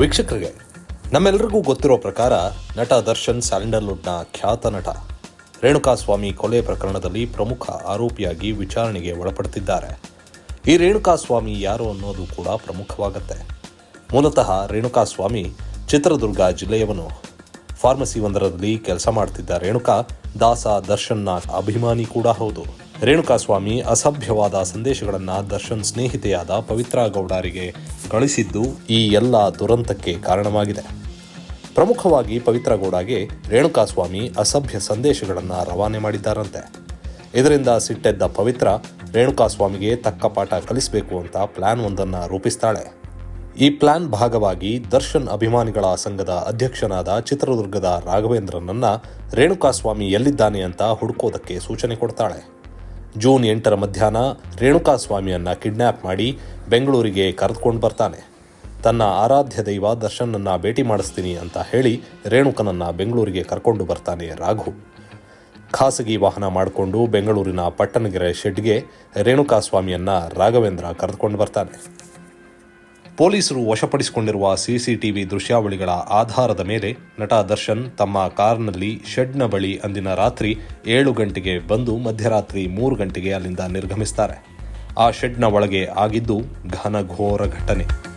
ವೀಕ್ಷಕರಿಗೆ ನಮ್ಮೆಲ್ಲರಿಗೂ ಗೊತ್ತಿರೋ ಪ್ರಕಾರ ನಟ ದರ್ಶನ್ ಸ್ಯಾಂಡಲ್ವುಡ್ನ ಖ್ಯಾತ ನಟ ರೇಣುಕಾಸ್ವಾಮಿ ಕೊಲೆ ಪ್ರಕರಣದಲ್ಲಿ ಪ್ರಮುಖ ಆರೋಪಿಯಾಗಿ ವಿಚಾರಣೆಗೆ ಒಳಪಡುತ್ತಿದ್ದಾರೆ ಈ ರೇಣುಕಾಸ್ವಾಮಿ ಯಾರು ಅನ್ನೋದು ಕೂಡ ಪ್ರಮುಖವಾಗುತ್ತೆ. ಮೂಲತಃ ರೇಣುಕಾಸ್ವಾಮಿ ಚಿತ್ರದುರ್ಗ ಜಿಲ್ಲೆಯವನು. ಫಾರ್ಮಸಿ ಒಂದರಲ್ಲಿ ಕೆಲಸ ಮಾಡ್ತಿದ್ದ ರೇಣುಕಾ ದಾಸ ದರ್ಶನ್ನ ಅಭಿಮಾನಿ ಕೂಡ ಹೌದು. ರೇಣುಕಾಸ್ವಾಮಿ ಅಸಭ್ಯವಾದ ಸಂದೇಶಗಳನ್ನು ದರ್ಶನ್ ಸ್ನೇಹಿತೆಯಾದ ಪವಿತ್ರಾ ಗೌಡರಿಗೆ ಕಳಿಸಿದ್ದು ಈ ಎಲ್ಲ ದುರಂತಕ್ಕೆ ಕಾರಣವಾಗಿದೆ. ಪ್ರಮುಖವಾಗಿ ಪವಿತ್ರ ಗೌಡಗೆ ರೇಣುಕಾಸ್ವಾಮಿ ಅಸಭ್ಯ ಸಂದೇಶಗಳನ್ನು ರವಾನೆ ಮಾಡಿದ್ದಾರಂತೆ. ಇದರಿಂದ ಸಿಟ್ಟೆದ್ದ ಪವಿತ್ರ ರೇಣುಕಾಸ್ವಾಮಿಗೆ ತಕ್ಕ ಪಾಠ ಕಲಿಸಬೇಕು ಅಂತ ಪ್ಲಾನ್ ಒಂದನ್ನು ರೂಪಿಸ್ತಾಳೆ. ಈ ಪ್ಲಾನ್ ಭಾಗವಾಗಿ ದರ್ಶನ್ ಅಭಿಮಾನಿಗಳ ಸಂಘದ ಅಧ್ಯಕ್ಷನಾದ ಚಿತ್ರದುರ್ಗದ ರಾಘವೇಂದ್ರನನ್ನ ರೇಣುಕಾಸ್ವಾಮಿ ಎಲ್ಲಿದ್ದಾನೆ ಅಂತ ಹುಡುಕೋದಕ್ಕೆ ಸೂಚನೆ ಕೊಡ್ತಾಳೆ. ಜೂನ್ ಎಂಟರ ಮಧ್ಯಾಹ್ನ ರೇಣುಕಾಸ್ವಾಮಿಯನ್ನ ಕಿಡ್ನ್ಯಾಪ್ ಮಾಡಿ ಬೆಂಗಳೂರಿಗೆ ಕರೆದುಕೊಂಡು ಬರ್ತಾನೆ. ತನ್ನ ಆರಾಧ್ಯ ದೈವ ದರ್ಶನನ್ನು ಭೇಟಿ ಮಾಡಿಸ್ತೀನಿ ಅಂತ ಹೇಳಿ ರೇಣುಕನನ್ನ ಬೆಂಗಳೂರಿಗೆ ಕರ್ಕೊಂಡು ಬರ್ತಾನೆ ರಾಘು. ಖಾಸಗಿ ವಾಹನ ಮಾಡಿಕೊಂಡು ಬೆಂಗಳೂರಿನ ಪಟ್ಟಣಗೆರೆ ಶೆಡ್ಗೆ ರೇಣುಕಾ ಸ್ವಾಮಿಯನ್ನು ರಾಘವೇಂದ್ರ ಕರೆದುಕೊಂಡು ಬರ್ತಾನೆ. ಪೊಲೀಸರು ವಶಪಡಿಸಿಕೊಂಡಿರುವ ಸಿಸಿಟಿವಿ ದೃಶ್ಯಾವಳಿಗಳ ಆಧಾರದ ಮೇಲೆ ನಟ ದರ್ಶನ್ ತಮ್ಮ ಕಾರ್ನಲ್ಲಿ ಶೆಡ್ನ ಬಳಿ ಅಂದಿನ ರಾತ್ರಿ ಏಳು ಗಂಟೆಗೆ ಬಂದು ಮಧ್ಯರಾತ್ರಿ ಮೂರು ಗಂಟೆಗೆ ಅಲ್ಲಿಂದ ನಿರ್ಗಮಿಸ್ತಾರೆ. ಆ ಶೆಡ್ನ ಒಳಗೆ ಆಗಿದ್ದು ಘನಘೋರ ಘಟನೆ.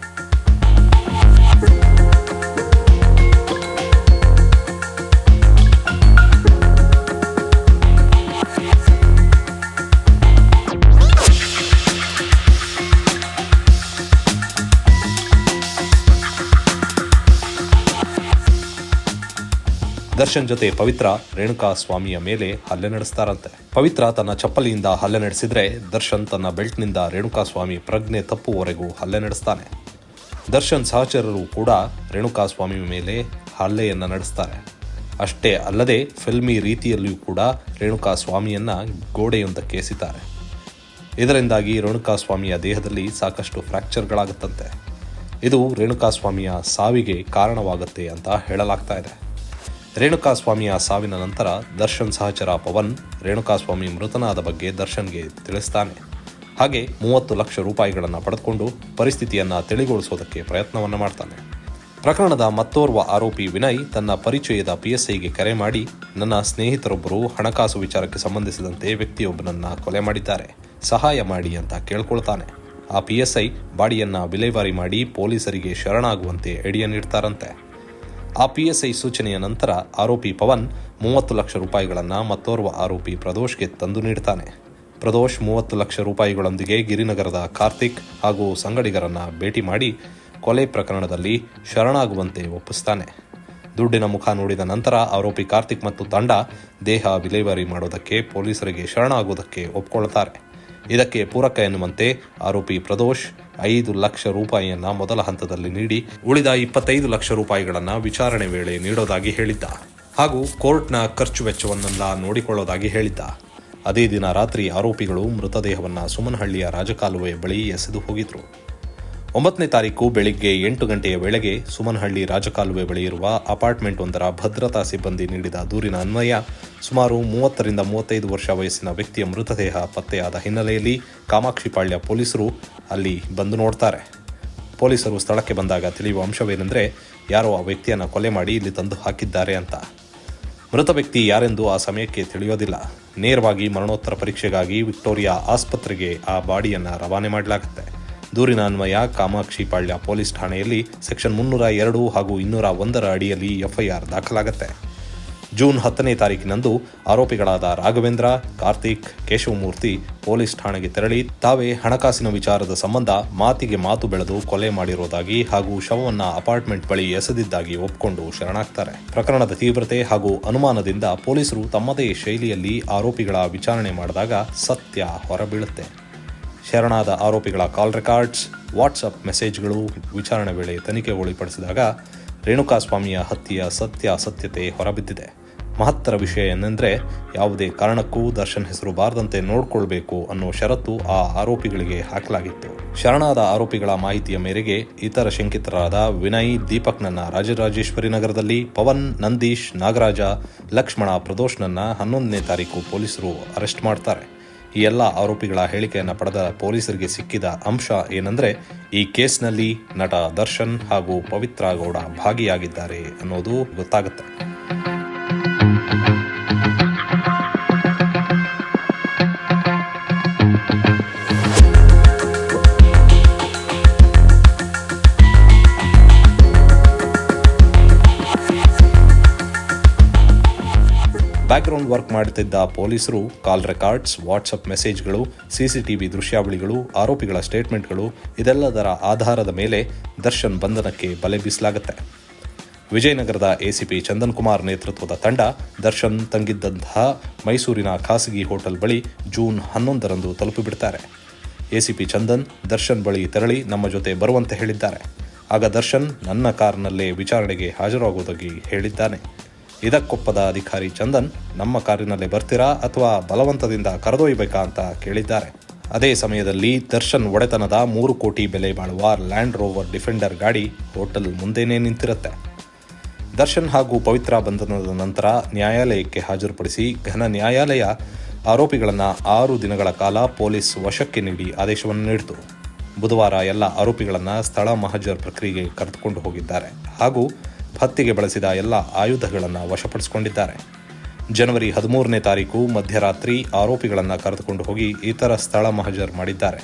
ದರ್ಶನ್ ಜೊತೆ ಪವಿತ್ರ, ರೇಣುಕಾ ಸ್ವಾಮಿಯ ಮೇಲೆ ಹಲ್ಲೆ ನಡೆಸ್ತಾರಂತೆ. ಪವಿತ್ರ ತನ್ನ ಚಪ್ಪಲಿಯಿಂದ ಹಲ್ಲೆ ನಡೆಸಿದ್ರೆ ದರ್ಶನ್ ತನ್ನ ಬೆಲ್ಟ್ನಿಂದ ರೇಣುಕಾ ಸ್ವಾಮಿ ಪ್ರಜ್ಞೆ ತಪ್ಪುವರೆಗೂ ಹಲ್ಲೆ ನಡೆಸ್ತಾನೆ. ದರ್ಶನ್ ಸಹಚರರು ಕೂಡ ರೇಣುಕಾ ಸ್ವಾಮಿ ಮೇಲೆ ಹಲ್ಲೆಯನ್ನ ನಡೆಸ್ತಾರೆ. ಅಷ್ಟೇ ಅಲ್ಲದೆ ಫಿಲ್ಮಿ ರೀತಿಯಲ್ಲಿಯೂ ಕೂಡ ರೇಣುಕಾ ಸ್ವಾಮಿಯನ್ನ ಗೋಡೆಯೊಂದಕ್ಕೆ ಎಸಿತಾರೆ. ಇದರಿಂದಾಗಿ ರೇಣುಕಾ ಸ್ವಾಮಿಯ ದೇಹದಲ್ಲಿ ಸಾಕಷ್ಟು ಫ್ರ್ಯಾಕ್ಚರ್ಗಳಾಗುತ್ತಂತೆ. ಇದು ರೇಣುಕಾ ಸ್ವಾಮಿಯ ಸಾವಿಗೆ ಕಾರಣವಾಗುತ್ತೆ ಅಂತ ಹೇಳಲಾಗ್ತಾ ಇದೆ. ರೇಣುಕಾಸ್ವಾಮಿಯ ಸಾವಿನ ನಂತರ ದರ್ಶನ್ ಸಹಚರ ಪವನ್ ರೇಣುಕಾಸ್ವಾಮಿ ಮೃತನಾದ ಬಗ್ಗೆ ದರ್ಶನ್ಗೆ ತಿಳಿಸ್ತಾನೆ. ಹಾಗೆ ಮೂವತ್ತು ಲಕ್ಷ ರೂಪಾಯಿಗಳನ್ನು ಪಡೆದುಕೊಂಡು ಪರಿಸ್ಥಿತಿಯನ್ನು ತಿಳಿಗೊಳಿಸೋದಕ್ಕೆ ಪ್ರಯತ್ನವನ್ನು ಮಾಡ್ತಾನೆ. ಪ್ರಕರಣದ ಮತ್ತೋರ್ವ ಆರೋಪಿ ವಿನಯ್ ತನ್ನ ಪರಿಚಯದ ಪಿಎಸ್ಐಗೆ ಕರೆ ಮಾಡಿ ನನ್ನ ಸ್ನೇಹಿತರೊಬ್ಬರು ಹಣಕಾಸು ವಿಚಾರಕ್ಕೆ ಸಂಬಂಧಿಸಿದಂತೆ ವ್ಯಕ್ತಿಯೊಬ್ಬನನ್ನು ಕೊಲೆ ಮಾಡಿದ್ದಾರೆ. ಸಹಾಯ ಮಾಡಿ ಅಂತ ಕೇಳ್ಕೊಳ್ತಾನೆ. ಆ ಪಿಎಸ್ಐ ಬಾಡಿಯನ್ನ ವಿಲೇವಾರಿ ಮಾಡಿ ಪೊಲೀಸರಿಗೆ ಶರಣಾಗುವಂತೆ ಎಡಿಯ ನೀಡ್ತಾರಂತೆ. ಆ ಪಿಎಸ್ಐ ಸೂಚನೆಯ ನಂತರ ಆರೋಪಿ ಪವನ್ ಮೂವತ್ತು ಲಕ್ಷ ರೂಪಾಯಿಗಳನ್ನು ಮತ್ತೋರ್ವ ಆರೋಪಿ ಪ್ರದೋಷ್ಗೆ ತಂದು ನೀಡ್ತಾನೆ. ಪ್ರದೋಷ್ ಮೂವತ್ತು ಲಕ್ಷ ರೂಪಾಯಿಗಳೊಂದಿಗೆ ಗಿರಿನಗರದ ಕಾರ್ತಿಕ್ ಹಾಗೂ ಸಂಗಡಿಗರನ್ನು ಭೇಟಿ ಮಾಡಿ ಕೊಲೆ ಪ್ರಕರಣದಲ್ಲಿ ಶರಣಾಗುವಂತೆ ಒಪ್ಪಿಸ್ತಾನೆ. ದುಡ್ಡಿನ ಮುಖ ನೋಡಿದ ನಂತರ ಆರೋಪಿ ಕಾರ್ತಿಕ್ ಮತ್ತು ತಂಡ ದೇಹ ವಿಲೇವಾರಿ ಮಾಡೋದಕ್ಕೆ ಪೊಲೀಸರಿಗೆ ಶರಣಾಗುವುದಕ್ಕೆ ಒಪ್ಕೊಳ್ತಾರೆ. ಇದಕ್ಕೆ ಪೂರಕ ಎನ್ನುವಂತೆ ಆರೋಪಿ ಪ್ರದೋಷ್ ಐದು ಲಕ್ಷ ರೂಪಾಯಿಯನ್ನ ಮೊದಲ ಹಂತದಲ್ಲಿ ನೀಡಿ ಉಳಿದ ಇಪ್ಪತ್ತೈದು ಲಕ್ಷ ರೂಪಾಯಿಗಳನ್ನ ವಿಚಾರಣೆ ವೇಳೆ ನೀಡೋದಾಗಿ ಹೇಳಿದ್ದ. ಹಾಗೂ ಕೋರ್ಟ್ನ ಖರ್ಚು ವೆಚ್ಚವನ್ನೆಲ್ಲ ನೋಡಿಕೊಳ್ಳೋದಾಗಿ ಹೇಳಿದ್ದ. ಅದೇ ದಿನ ರಾತ್ರಿ ಆರೋಪಿಗಳು ಮೃತದೇಹವನ್ನ ಸುಮನಹಳ್ಳಿಯ ರಾಜಕಾಲುವೆ ಬಳಿ ಎಸೆದು ಹೋಗಿದ್ರು. ಒಂಬತ್ತನೇ ತಾರೀಕು ಬೆಳಿಗ್ಗೆ ಎಂಟು ಗಂಟೆಯ ವೇಳೆಗೆ ಸುಮನಹಳ್ಳಿ ರಾಜಕಾಲುವೆ ಬಳಿ ಇರುವ ಅಪಾರ್ಟ್ಮೆಂಟ್ ಒಂದರ ಭದ್ರತಾ ಸಿಬ್ಬಂದಿ ನೀಡಿದ ದೂರಿನ ಅನ್ವಯ, ಸುಮಾರು ಮೂವತ್ತರಿಂದ ಮೂವತ್ತೈದು ವರ್ಷ ವಯಸ್ಸಿನ ವ್ಯಕ್ತಿಯ ಮೃತದೇಹ ಪತ್ತೆಯಾದ ಹಿನ್ನೆಲೆಯಲ್ಲಿ ಕಾಮಾಕ್ಷಿಪಾಳ್ಯ ಪೊಲೀಸರು ಅಲ್ಲಿ ಬಂದು ನೋಡ್ತಾರೆ. ಪೊಲೀಸರು ಸ್ಥಳಕ್ಕೆ ಬಂದಾಗ ತಿಳಿಯುವ ಅಂಶವೇನೆಂದರೆ, ಯಾರೋ ಆ ವ್ಯಕ್ತಿಯನ್ನು ಕೊಲೆ ಮಾಡಿ ಇಲ್ಲಿ ತಂದು ಹಾಕಿದ್ದಾರೆ ಅಂತ. ಮೃತ ವ್ಯಕ್ತಿ ಯಾರೆಂದು ಆ ಸಮಯಕ್ಕೆ ತಿಳಿಯೋದಿಲ್ಲ. ನೇರವಾಗಿ ಮರಣೋತ್ತರ ಪರೀಕ್ಷೆಗಾಗಿ ವಿಕ್ಟೋರಿಯಾ ಆಸ್ಪತ್ರೆಗೆ ಆ ಬಾಡಿಯನ್ನು ರವಾನೆ ಮಾಡಲಾಗುತ್ತೆ. ದೂರಿನ ಅನ್ವಯ ಕಾಮಾಕ್ಷಿ ಪಾಳ್ಯ ಪೊಲೀಸ್ ಠಾಣೆಯಲ್ಲಿ ಸೆಕ್ಷನ್ ಮುನ್ನೂರ ಎರಡು ಹಾಗೂ ಇನ್ನೂರ ಒಂದರ ಅಡಿಯಲ್ಲಿ ಎಫ್ಐಆರ್ ದಾಖಲಾಗುತ್ತೆ. ಜೂನ್ ಹತ್ತನೇ ತಾರೀಕಿನಂದು ಆರೋಪಿಗಳಾದ ರಾಘವೇಂದ್ರ, ಕಾರ್ತಿಕ್, ಕೇಶವಮೂರ್ತಿ ಪೊಲೀಸ್ ಠಾಣೆಗೆ ತೆರಳಿ ತಾವೇ ಹಣಕಾಸಿನ ವಿಚಾರದ ಸಂಬಂಧ ಮಾತಿಗೆ ಮಾತು ಬೆಳೆದು ಕೊಲೆ ಮಾಡಿರುವುದಾಗಿ ಹಾಗೂ ಶವವನ್ನ ಅಪಾರ್ಟ್ಮೆಂಟ್ ಬಳಿ ಎಸೆದಿದ್ದಾಗಿ ಒಪ್ಪಿಕೊಂಡು ಶರಣಾಗ್ತಾರೆ. ಪ್ರಕರಣದ ತೀವ್ರತೆ ಹಾಗೂ ಅನುಮಾನದಿಂದ ಪೊಲೀಸರು ತಮ್ಮದೇ ಶೈಲಿಯಲ್ಲಿ ಆರೋಪಿಗಳ ವಿಚಾರಣೆ ಮಾಡಿದಾಗ ಸತ್ಯ ಹೊರಬೀಳುತ್ತೆ. ಶರಣಾದ ಆರೋಪಿಗಳ ಕಾಲ್ ರೆಕಾರ್ಡ್ಸ್ ವಾಟ್ಸಪ್ ಮೆಸೇಜ್ಗಳು, ವಿಚಾರಣೆ ವೇಳೆ ತನಿಖೆ ತನಿಖೆಗೊಳಪಡಿಸಿದಾಗ ರೇಣುಕಾಸ್ವಾಮಿಯ ಹತ್ಯೆಯ ಸತ್ಯಾಸತ್ಯತೆ ಹೊರಬಿದ್ದಿದೆ. ಮಹತ್ತರ ವಿಷಯ ಏನೆಂದರೆ, ಯಾವುದೇ ಕಾರಣಕ್ಕೂ ದರ್ಶನ್ ಹೆಸರು ಬಾರದಂತೆ ನೋಡಿಕೊಳ್ಬೇಕು ಅನ್ನೋ ಷರತ್ತು ಆ ಆರೋಪಿಗಳಿಗೆ ಹಾಕಲಾಗಿತ್ತು. ಶರಣಾದ ಆರೋಪಿಗಳ ಮಾಹಿತಿಯ ಮೇರೆಗೆ ಇತರ ಶಂಕಿತರಾದ ವಿನಯ್, ದೀಪಕ್ನನ್ನ ರಾಜರಾಜೇಶ್ವರಿ ನಗರದಲ್ಲಿ, ಪವನ್, ನಂದೀಶ್, ನಾಗರಾಜ, ಲಕ್ಷ್ಮಣ ಪ್ರದೋಷ್ನನ್ನ ಹನ್ನೊಂದನೇ ತಾರೀಕು ಪೊಲೀಸರು ಅರೆಸ್ಟ್ ಮಾಡ್ತಾರೆ. ಈ ಎಲ್ಲ ಆರೋಪಿಗಳ ಹೇಳಿಕೆಯನ್ನು ಪಡೆದ ಪೊಲೀಸರಿಗೆ ಸಿಕ್ಕಿದ ಅಂಶ ಏನಂದ್ರೆ, ಈ ಕೇಸ್ನಲ್ಲಿ ನಟ ದರ್ಶನ್ ಹಾಗೂ ಪವಿತ್ರ ಗೌಡ ಭಾಗಿಯಾಗಿದ್ದಾರೆ ಅನ್ನೋದು ಗೊತ್ತಾಗುತ್ತೆ. ವರ್ಕ್ ಮಾಡುತ್ತಿದ್ದ ಪೊಲೀಸರು ಕಾಲ್ ರೆಕಾರ್ಡ್ಸ್ ವಾಟ್ಸಪ್ ಮೆಸೇಜ್ಗಳು, ಸಿಸಿಟಿವಿ ದೃಶ್ಯಾವಳಿಗಳು, ಆರೋಪಿಗಳ ಸ್ಟೇಟ್ಮೆಂಟ್ಗಳು, ಇದೆಲ್ಲದರ ಆಧಾರದ ಮೇಲೆ ದರ್ಶನ್ ಬಂಧನಕ್ಕೆ ಬಲೆ ಬೀಸಲಾಗುತ್ತೆ. ವಿಜಯನಗರದ ಎಸಿಪಿ ಚಂದನ್ ಕುಮಾರ್ ನೇತೃತ್ವದ ತಂಡ ದರ್ಶನ್ ತಂಗಿದ್ದಂತಹ ಮೈಸೂರಿನ ಖಾಸಗಿ ಹೋಟೆಲ್ ಬಳಿ ಜೂನ್ ಹನ್ನೊಂದರಂದು ತಲುಪಿಬಿಡ್ತಾರೆ. ಎಸಿಪಿ ಚಂದನ್ ದರ್ಶನ್ ಬಳಿ ತೆರಳಿ ನಮ್ಮ ಜೊತೆ ಬರುವಂತೆ ಹೇಳಿದ್ದಾರೆ. ಆಗ ದರ್ಶನ್ ನನ್ನ ಕಾರ್ನಲ್ಲೇ ವಿಚಾರಣೆಗೆ ಹಾಜರಾಗುವುದಾಗಿ ಹೇಳಿದ್ದಾನೆ. ಇದಕ್ಕೊಪ್ಪದ ಅಧಿಕಾರಿ ಚಂದನ್, ನಮ್ಮ ಕಾರಿನಲ್ಲಿ ಬರ್ತೀರಾ ಅಥವಾ ಬಲವಂತದಿಂದ ಕರೆದೊಯ್ಯಬೇಕಾ ಅಂತ ಕೇಳಿದ್ದಾರೆ. ಅದೇ ಸಮಯದಲ್ಲಿ ದರ್ಶನ್ ಒಡೆತನದ ಮೂರು ಕೋಟಿ ಬೆಲೆ ಬಾಳುವ ಲ್ಯಾಂಡ್ ರೋವರ್ ಡಿಫೆಂಡರ್ ಗಾಡಿ ಹೋಟೆಲ್ ಮುಂದೆನೇ ನಿಂತಿರುತ್ತೆ. ದರ್ಶನ್ ಹಾಗೂ ಪವಿತ್ರ ಬಂಧನದ ನಂತರ ನ್ಯಾಯಾಲಯಕ್ಕೆ ಹಾಜರುಪಡಿಸಿ ಘನ ನ್ಯಾಯಾಲಯ ಆರೋಪಿಗಳನ್ನು ಆರು ದಿನಗಳ ಕಾಲ ಪೊಲೀಸ್ ವಶಕ್ಕೆ ನೀಡಿ ಆದೇಶವನ್ನು ನೀಡಿತು. ಬುಧವಾರ ಎಲ್ಲ ಆರೋಪಿಗಳನ್ನು ಸ್ಥಳ ಮಹಜರ್ ಪ್ರಕ್ರಿಯೆಗೆ ಕರೆದುಕೊಂಡು ಹೋಗಿದ್ದಾರೆ. ಹಾಗೂ ಹತ್ಯೆಗೆ ಬಳಸಿದ ಎಲ್ಲ ಆಯುಧಗಳನ್ನು ವಶಪಡಿಸಿಕೊಂಡಿದ್ದಾರೆ. ಜನವರಿ ಹದಿಮೂರನೇ ತಾರೀಕು ಮಧ್ಯರಾತ್ರಿ ಆರೋಪಿಗಳನ್ನು ಕರೆದುಕೊಂಡು ಹೋಗಿ ಇತರ ಸ್ಥಳ ಮಹಜರ್ ಮಾಡಿದ್ದಾರೆ.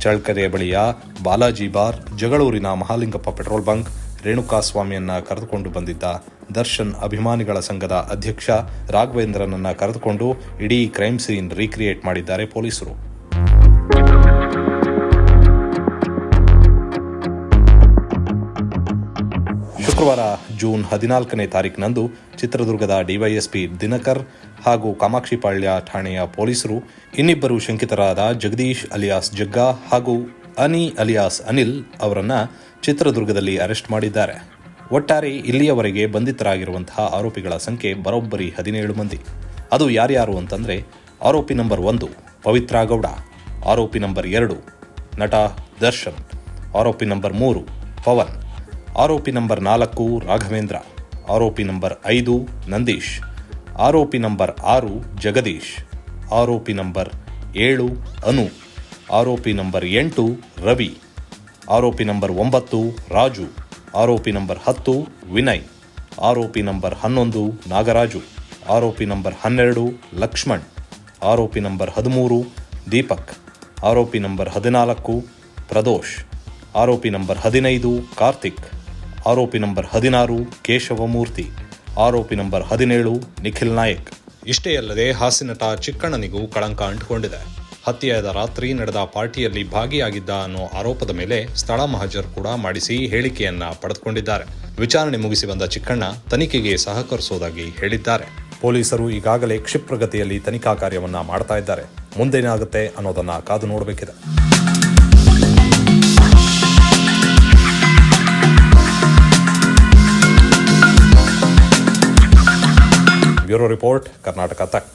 ಚಳ್ಕೆರೆಯ ಬಳಿಯ ಬಾಲಾಜಿ ಬಾರ್, ಜಗಳೂರಿನ ಮಹಾಲಿಂಗಪ್ಪ ಪೆಟ್ರೋಲ್ ಬಂಕ್, ರೇಣುಕಾಸ್ವಾಮಿಯನ್ನು ಕರೆದುಕೊಂಡು ಬಂದಿದ್ದ ದರ್ಶನ್ ಅಭಿಮಾನಿಗಳ ಸಂಘದ ಅಧ್ಯಕ್ಷ ರಾಘವೇಂದ್ರನನ್ನು ಕರೆದುಕೊಂಡು ಇಡೀ ಕ್ರೈಮ್ ಸೀನ್ ರೀಕ್ರಿಯೇಟ್ ಮಾಡಿದ್ದಾರೆ ಪೊಲೀಸರು. ಶುಕ್ರವಾರ ಜೂನ್ ಹದಿನಾಲ್ಕನೇ ತಾರೀಕಿನಂದು ಚಿತ್ರದುರ್ಗದ ಡಿವೈಎಸ್ಪಿ ದಿನಕರ್ ಹಾಗೂ ಕಾಮಾಕ್ಷಿಪಾಳ್ಯ ಠಾಣೆಯ ಪೊಲೀಸರು ಇನ್ನಿಬ್ಬರು ಶಂಕಿತರಾದ ಜಗದೀಶ್ ಅಲಿಯಾಸ್ ಜಗ್ಗಾ ಹಾಗೂ ಅನಿ ಅಲಿಯಾಸ್ ಅನಿಲ್ ಅವರನ್ನು ಚಿತ್ರದುರ್ಗದಲ್ಲಿ ಅರೆಸ್ಟ್ ಮಾಡಿದ್ದಾರೆ. ಒಟ್ಟಾರೆ ಇಲ್ಲಿಯವರೆಗೆ ಬಂಧಿತರಾಗಿರುವಂತಹ ಆರೋಪಿಗಳ ಸಂಖ್ಯೆ ಬರೋಬ್ಬರಿ ಹದಿನೇಳು ಮಂದಿ. ಅದು ಯಾರ್ಯಾರು ಅಂತಂದರೆ ಆರೋಪಿ ನಂಬರ್ ಒಂದು ಪವಿತ್ರ ಗೌಡ, ಆರೋಪಿ ನಂಬರ್ ಎರಡು ನಟ ದರ್ಶನ್, ಆರೋಪಿ ನಂಬರ್ ಮೂರು ಪವನ್ ಆರೋಪಿ ನಂಬರ್ ನಾಲ್ಕು ರಾಘವೇಂದ್ರ ಆರೋಪಿ ನಂಬರ್ ಐದು ನಂದೀಶ್ ಆರೋಪಿ ನಂಬರ್ ಆರು ಜಗದೀಶ್ ಆರೋಪಿ ನಂಬರ್ ಏಳು ಅನು ಆರೋಪಿ ನಂಬರ್ ಎಂಟು ರವಿ ಆರೋಪಿ ನಂಬರ್ ಒಂಬತ್ತು ರಾಜು ಆರೋಪಿ ನಂಬರ್ ಹತ್ತು ವಿನಯ್ ಆರೋಪಿ ನಂಬರ್ ಹನ್ನೊಂದು ನಾಗರಾಜು ಆರೋಪಿ ನಂಬರ್ ಹನ್ನೆರಡು ಲಕ್ಷ್ಮಣ್ ಆರೋಪಿ ನಂಬರ್ ಹದಿಮೂರು ದೀಪಕ್ ಆರೋಪಿ ನಂಬರ್ ಹದಿನಾಲ್ಕು ಪ್ರದೋಷ್ ಆರೋಪಿ ನಂಬರ್ ಹದಿನೈದು ಕಾರ್ತಿಕ್ ಆರೋಪಿ ನಂಬರ್ ಹದಿನಾರು ಕೇಶವಮೂರ್ತಿ ಆರೋಪಿ ನಂಬರ್ ಹದಿನೇಳು ನಿಖಿಲ್ ನಾಯಕ್. ಇಷ್ಟೇ ಅಲ್ಲದೆ ಹಾಸ್ಯನಟ ಚಿಕ್ಕಣ್ಣನಿಗೂ ಕಳಂಕ ಅಂಟಿಕೊಂಡಿದೆ. ಹತ್ಯೆಯಾದ ರಾತ್ರಿ ನಡೆದ ಪಾರ್ಟಿಯಲ್ಲಿ ಭಾಗಿಯಾಗಿದ್ದ ಅನ್ನೋ ಆರೋಪದ ಮೇಲೆ ಸ್ಥಳ ಮಹಜರ್ ಕೂಡ ಮಾಡಿಸಿ ಹೇಳಿಕೆಯನ್ನ ಪಡೆದುಕೊಂಡಿದ್ದಾರೆ. ವಿಚಾರಣೆ ಮುಗಿಸಿ ಬಂದ ಚಿಕ್ಕಣ್ಣ ತನಿಖೆಗೆ ಸಹಕರಿಸುವುದಾಗಿ ಹೇಳಿದ್ದಾರೆ. ಪೊಲೀಸರು ಈಗಾಗಲೇ ಕ್ಷಿಪ್ರಗತಿಯಲ್ಲಿ ತನಿಖಾ ಕಾರ್ಯವನ್ನ ಮಾಡ್ತಾ ಇದ್ದಾರೆ. ಮುಂದೇನಾಗುತ್ತೆ ಅನ್ನೋದನ್ನ ಕಾದು ನೋಡಬೇಕಿದೆ. ಬ್ಯೂರೋ ರಿಪೋರ್ಟ್ ಕರ್ನಾಟಕ ತಕ್